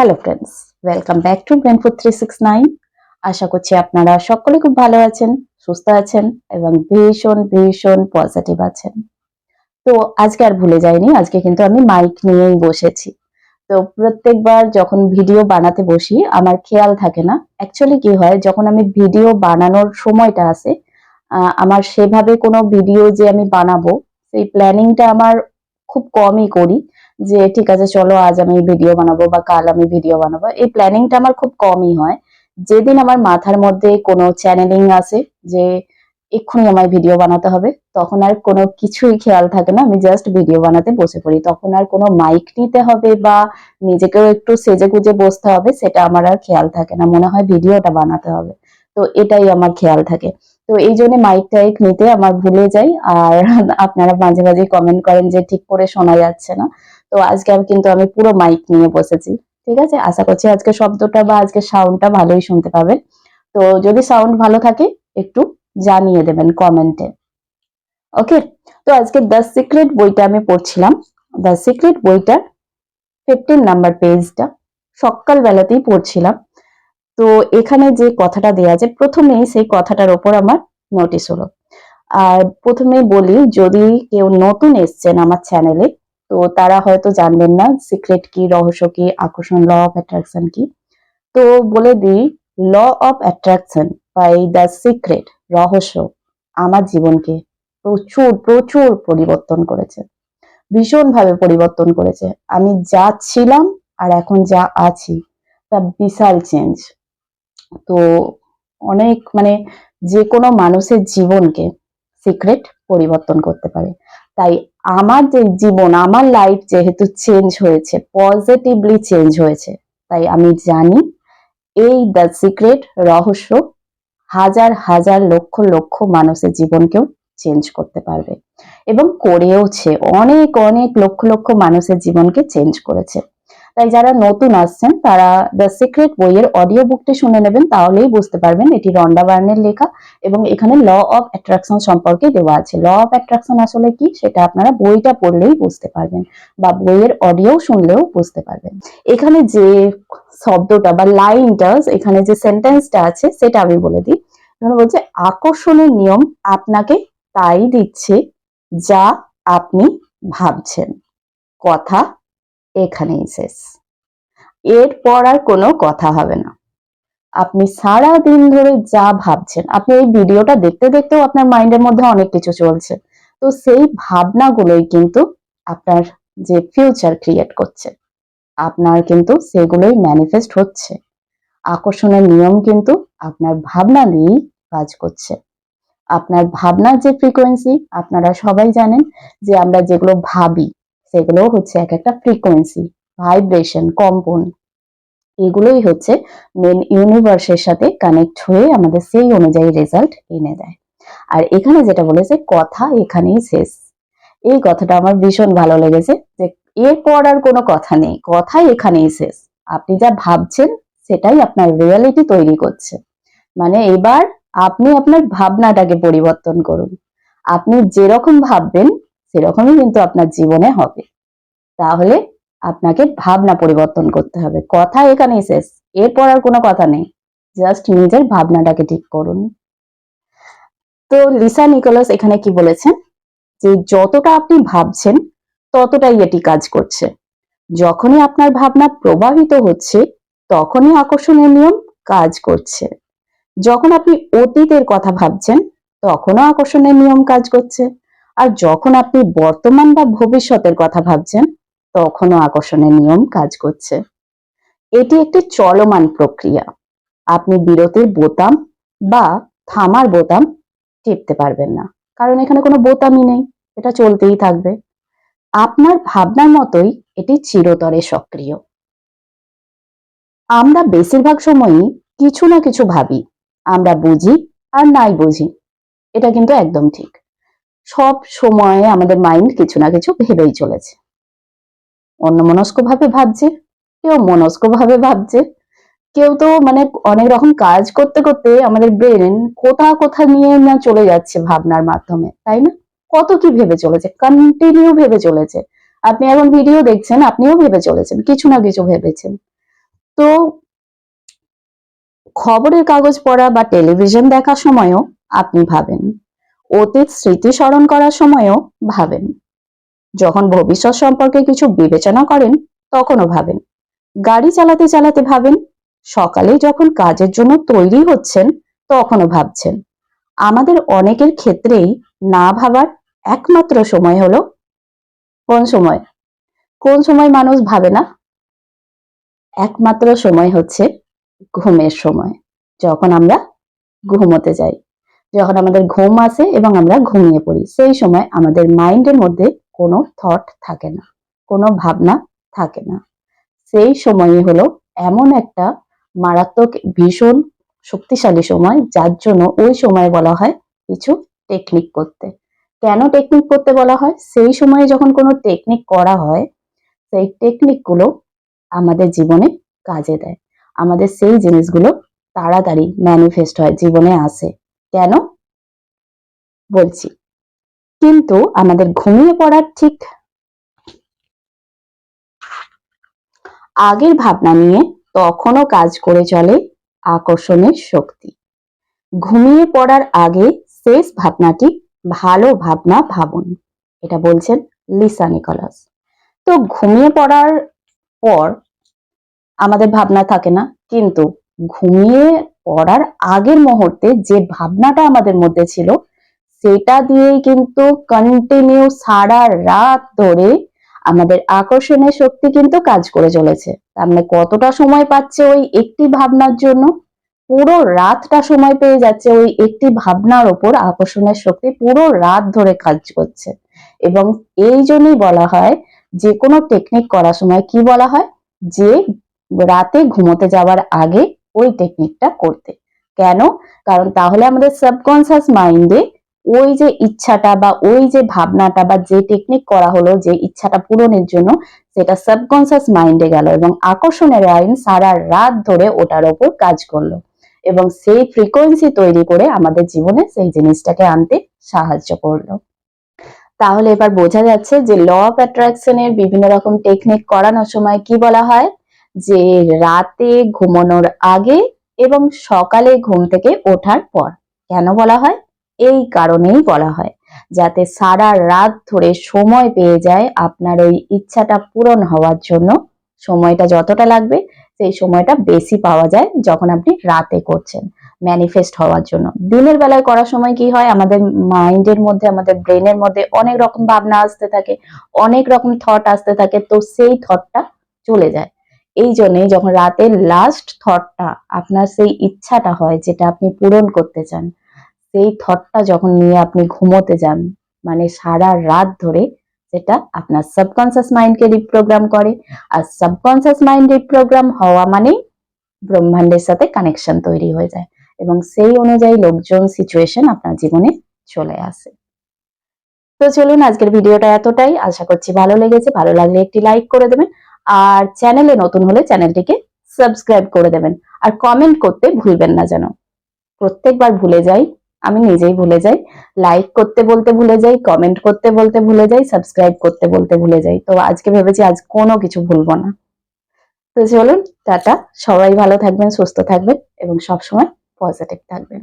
Hello friends welcome back to Brainfood three six nine আশা করছি আপনারা সকলে খুব ভালো আছেন, সুস্থ আছেন এবং ভীষণ ভীষণ পজিটিভ আছেন। তো আজকে আর ভুলে যাইনি, আজকে কিন্তু আমি মাইক নিয়েই বসেছি। তো প্রত্যেকবার যখন ভিডিও বানাতে বসি, আমার খেয়াল থাকে না। অ্যাকচুয়ালি কি হয়, যখন আমি ভিডিও বানানোর সময়টা আসে আমার সেভাবে কোনো ভিডিও যে আমি বানাবো, সেই প্ল্যানিংটা আমার খুব কমই করি। যে, ঠিক আছে, চলো, আজ আমি ভিডিও বানাবো বা কাল আমি ভিডিও বানাবো। এই প্ল্যানিংটা আমার খুব কমই হয়। যেদিন আমার মাথার মধ্যে কোনো চ্যানেলিং আসে যে, এক্ষুনি আমায় ভিডিও বানাতে হবে, তখন আর কোনো কিছুই খেয়াল থাকে না। আমি জাস্ট ভিডিও বানাতে বসে পড়ি। তখন আর কোনো মাইক নিতে হবে বা নিজেকেও একটু সেজে গুজে বসতে হবে, সেটা আমার আর খেয়াল থাকে না। মনে হয় ভিডিওটা বানাতে হবে। তো এটাই আমার খেয়াল থাকে। তো এই জন্য মাইক টাইক নিতে আমার ভুলে যাই। আর আপনারা মাঝে মাঝে কমেন্ট করেন যে, ঠিক করে শোনা যাচ্ছে না। তো আজকে আমি কিন্তু, আমি পুরো মাইক নিয়ে বসেছি, ঠিক আছে? আশা করছি আজকে শব্দটা বা আজকে সাউন্ডটা ভালোই শুনতে পাবেন তো যদি সাউন্ড ভালো থাকে, একটু জানিয়ে দেবেন কমেন্টে ওকে তো আজকে দ্য সিক্রেট বইটা আমি পড়ছিলাম। দ্য সিক্রেট বইটার ফিফটিন নাম্বার পেজটা সকালবেলাতেই পড়ছিলাম। তো এখানে যে কথাটা দেওয়া আছে, প্রথমেই সেই কথাটার ওপর আমার নোটিশ হলো। আর প্রথমেই বলি, যদি কেউ নতুন এসছেন আমার চ্যানেলে তো তারা হয়তো জানবেন না সিক্রেট কি, রহস্য কি, আকর্ষণ ল অফ অ্যাট্রাকশন কি। তো বলে দিই law of attraction by the secret রহস্য, আমার জীবনকে প্রচুর প্রচুর পরিবর্তন করেছে। ভীষণভাবে পরিবর্তন করেছে। আমি যা ছিলাম আর এখন যা আছি, তা বিশাল চেঞ্জ তো অনেক মানে যে কোনো মানুষের জীবনকে সিক্রেট পরিবর্তন করতে পারে। তাই আমার যে জীবন, আমার লাইফ যেহেতু চেঞ্জ হয়েছে পজিটিভলি চেঞ্জ হয়েছে, তাই আমি জানি এই দ্য সিক্রেট রহস্য হাজার হাজার লক্ষ লক্ষ মানুষের জীবনকেও চেঞ্জ করতে পারবে এবং করেওছে, অনেক অনেক লক্ষ লক্ষ মানুষের জীবনকে চেঞ্জ করেছে। তাই যারা নতুন আসছেন, তারা দ্য সিক্রেট বইয়ের অডিও বুকটি শুনে নেবেন, তাহলেই বুঝতে পারবেন এটি রন্ডা বার্নের লেখা এবং এখানে ল অফ অ্যাট্রাকশন সম্পর্কে দেওয়া আছে। ল অফ অ্যাট্রাকশন আসলে কি? সেটা আপনারা বইটা পড়লেই বুঝতে পারবেন বা বইয়ের অডিও শুনলেও বুঝতে পারবেন। এখানে যে শব্দটা বা লাইনটা এখানে যে সেন্টেন্সটা আছে, সেটা আমি বলে দিই। এখানে বলছে, আকর্ষণের নিয়ম আপনাকে তাই দিচ্ছে যা আপনি ভাবছেন। কথা এখানেই শেষ এরপর আর কোনো কথা হবে না। আপনি সারা দিন ধরে যা ভাবছেন, আপনি এই ভিডিওটা দেখতে দেখতেও আপনার মাইন্ডের মধ্যে অনেক কিছু চলছে। তো সেই ভাবনাগুলোই কিন্তু আপনার যে ফিউচার ক্রিয়েট করছে, আপনার কিন্তু সেগুলোই ম্যানিফেস্ট হচ্ছে। আকর্ষণের নিয়ম কিন্তু আপনার ভাবনা দিয়েই কাজ করছে। আপনার ভাবনার যে ফ্রিকোয়েন্সি আপনারা সবাই জানেন যে আমরা যেগুলো ভাবি সেগুলো হচ্ছে এক একটা ফ্রিকোয়েন্সি ভাইব্রেশন কম্পন এগুলোই হচ্ছে মেন ইউনিভার্সের সাথে কানেক্ট হয়ে আমাদের সেই অনুযায়ী রেজাল্ট এনে দেয়। আর এখানে যেটা বলেছে, কথা এখানেই শেষ। এই কথাটা আমার ভীষণ ভালো লেগেছে যে এরপর আর কোনো কথা নেই, কথা এখানেই শেষ। আপনি যা ভাবছেন, সেটাই আপনার রিয়ালিটি তৈরি করছে। মানে এবার আপনি আপনার ভাবনাটাকে পরিবর্তন করুন। আপনি যেরকম ভাববেন সেরকমই কিন্তু আপনার জীবনে হবে। তাহলে আপনাকে ভাবনা পরিবর্তন করতে হবে। কথা এখানেই শেষ। এরপর আর কোনো কথা নেই। জাস্ট নিজের ভাবনাটাকে ঠিক করুন। তো লিসা নিকোলাস এখানে কি বলেছেন? যে যতটা আপনি ভাবছেন, ততটাই এটি কাজ করছে। যখনই আপনার ভাবনা প্রবাহিত হচ্ছে, তখনই আকর্ষণের নিয়ম কাজ করছে। যখন আপনি অতীতের কথা ভাবছেন, তখনও আকর্ষণের নিয়ম কাজ করছে। আর যখন আপনি বর্তমান বা ভবিষ্যতের কথা ভাবছেন, তখনও আকর্ষণের নিয়ম কাজ করছে। এটি একটি চলমান প্রক্রিয়া। আপনি বিরতির বোতাম বা থামার বোতাম টিপতে পারবেন না। কারণ এখানে কোনো বোতামই নেই, এটা চলতেই থাকবে। আপনার ভাবনার মতোই এটি চিরতরে সক্রিয়। আমরা বেশিরভাগ সময়ই কিছু না কিছু ভাবি। আমরা বুঝি আর নাই বুঝি। এটা কিন্তু একদম ঠিক। সব সময়ে আমাদের মাইন্ড কিছু না কিছু ভেবেই চলেছে। অন্যমনস্ক ভাবে ভাবছে, কেউ মনস্ক ভাবে ভাবছে, কেউ তো মানে অনেক রকম কাজ করতে করতে আমাদের ব্রেন কোথা কোথা নিয়ে না চলে যাচ্ছে ভাবনার মাধ্যমে, তাই না? কত কি ভেবে চলেছে কন্টিনিউ ভেবে চলেছে। আপনি এখন ভিডিও দেখছেন, আপনিও ভেবে চলেছেন, কিছু না কিছু ভেবেছেন। তো খবরের কাগজ পড়া বা টেলিভিশন দেখার সময়ও আপনি ভাবেন অতীত স্মৃতি স্মরণ করার সময়ও ভাবেন। যখন ভবিষ্যৎ সম্পর্কে কিছু বিবেচনা করেন, তখনও ভাবেন। গাড়ি চালাতে চালাতে ভাবেন, সকালে যখন কাজের জন্য তৈরি হচ্ছেন, তখনও ভাবছেন। আমাদের অনেকের ক্ষেত্রেই না ভাবার একমাত্র সময় হলো কোন সময়? কোন সময় মানুষ ভাবে না? একমাত্র সময় হচ্ছে ঘুমের সময়, যখন আমরা ঘুমোতে যাই। যখন আমাদের ঘুম আসে এবং আমরা ঘুমিয়ে পড়ি, সেই সময় আমাদের মাইন্ডের মধ্যে কোনো থট থাকে না, কোনো ভাবনা থাকে না। সেই সময়ই হলো এমন একটা মারাত্মক, ভীষণ শক্তিশালী সময়, যার জন্য ওই সময় বলা হয় কিছু টেকনিক করতে। কেন টেকনিক করতে বলা হয়? সেই সময়ে যখন কোনো টেকনিক করা হয়, সেই টেকনিকগুলো আমাদের জীবনে কাজে দেয়। আমাদের সেই জিনিসগুলো তাড়াতাড়ি ম্যানিফেস্ট হয়, জীবনে আসে। কেন? বলছি। কিন্তু আমাদের ঘুমিয়ে পড়ার ঠিক আগের ভাবনা নিয়ে তখনও কাজ করে চলে আকর্ষণের শক্তি। ঘুমিয়ে পড়ার আগে শেষ ভাবনাটি ভালো ভাবনা ভাবুন। এটা বলছেন লিসা নিকলাস। তো ঘুমিয়ে পড়ার পর আমাদের ভাবনা থাকে না, কিন্তু ঘুমিয়ে পড়ার আগের মুহূর্তে যে ভাবনাটা আমাদের মধ্যে ছিল, সেটা দিয়েই কিন্তু কন্টিনিউ সারা রাত ধরে আমাদের আকর্ষণের শক্তি কিন্তু কাজ করে চলেছে। তার মানে কতটা সময় পাচ্ছে ওই একটি ভাবনার জন্য? পুরো রাতটা সময় পেয়ে যাচ্ছে ওই একটি ভাবনার ওপর আকর্ষণের শক্তি পুরো রাত ধরে কাজ করছে। এবং এই জন্যই বলা হয়, যে কোনো টেকনিক করার সময় কি বলা হয়? যে রাতে ঘুমোতে যাওয়ার আগে ওই টেকনিকটা করতে। কেন? কারণ তাহলে আমাদের সাবকনসিয়াস মাইন্ডে ওই যে ইচ্ছাটা বা ওই যে ভাবনাটা বা যে টেকনিক করা হলো, যে ইচ্ছাটা পূরণের জন্য, সেটা সাবকনসিয়াস মাইন্ডে গেল এবং আকর্ষণের আইন সারা রাত ধরে ওটার ওপর কাজ করল। এবং সেই ফ্রিকোয়েন্সি তৈরি করে আমাদের জীবনে সেই জিনিসটাকে আনতে সাহায্য করল। তাহলে এবার বোঝা যাচ্ছে যে ল অফ অ্যাট্রাকশনের বিভিন্ন রকম টেকনিক করানোর সময় কি বলা হয়? যে রাতে ঘুমানোর আগে এবং সকালে ঘুম থেকে ওঠার পর। কেন বলা হয়? এই কারণেই বলা হয়। যাতে সারা রাত ধরে সময় পেয়ে যায় আপনার ওই ইচ্ছাটা পূরণ হওয়ার জন্য। সময়টা যতটা লাগবে, সেই সময়টা বেশি পাওয়া যায় যখন আপনি রাতে করছেন ম্যানিফেস্ট হওয়ার জন্য। দিনের বেলায় করার সময় কি হয়? আমাদের মাইন্ডের মধ্যে, আমাদের ব্রেনের মধ্যে অনেক রকম ভাবনা আসতে থাকে, অনেক রকম থট আসতে থাকে, তো সেই থটটা চলে যায়। এই জন্যই যখন রাতের লাস্ট থটটা আপনার সেই ইচ্ছাটা হয় যেটা আপনি পূরণ করতে চান, সেই থটটা যখন নিয়ে আপনি ঘুমোতে যান মানে সারা রাত ধরে সেটা আপনার সাবকনসিয়াস মাইন্ডকে রিপ্রোগ্রাম করে। আর সাবকনসিয়াস মাইন্ড রিপ্রোগ্রাম হওয়া মানেই ব্রহ্মাণ্ডের সাথে কানেকশন তৈরি হয়ে যায় এবং সেই অনুযায়ী লোকজন সিচুয়েশন আপনার জীবনে চলে আসে। তো চলুন আজকের ভিডিওটা এতটাই। আশা করছি ভালো লেগেছে। ভালো লাগলে একটি লাইক করে দেবেন। আর চ্যানেলে নতুন হলে চ্যানেলটিকে সাবস্ক্রাইব করে দেবেন। আর কমেন্ট করতে ভুলবেন না যেন। প্রত্যেকবার ভুলে যাই, আমি নিজেই ভুলে যাই। লাইক করতে বলতে ভুলে যাই কমেন্ট করতে বলতে ভুলে যাই সাবস্ক্রাইব করতে বলতে ভুলে যাই। তো আজকে ভেবেছি আজ কোনো কিছু ভুলবো না। তো চলুন, টাটা। সবাই ভালো থাকবেন, সুস্থ থাকবেন এবং সবসময় পজিটিভ থাকবেন।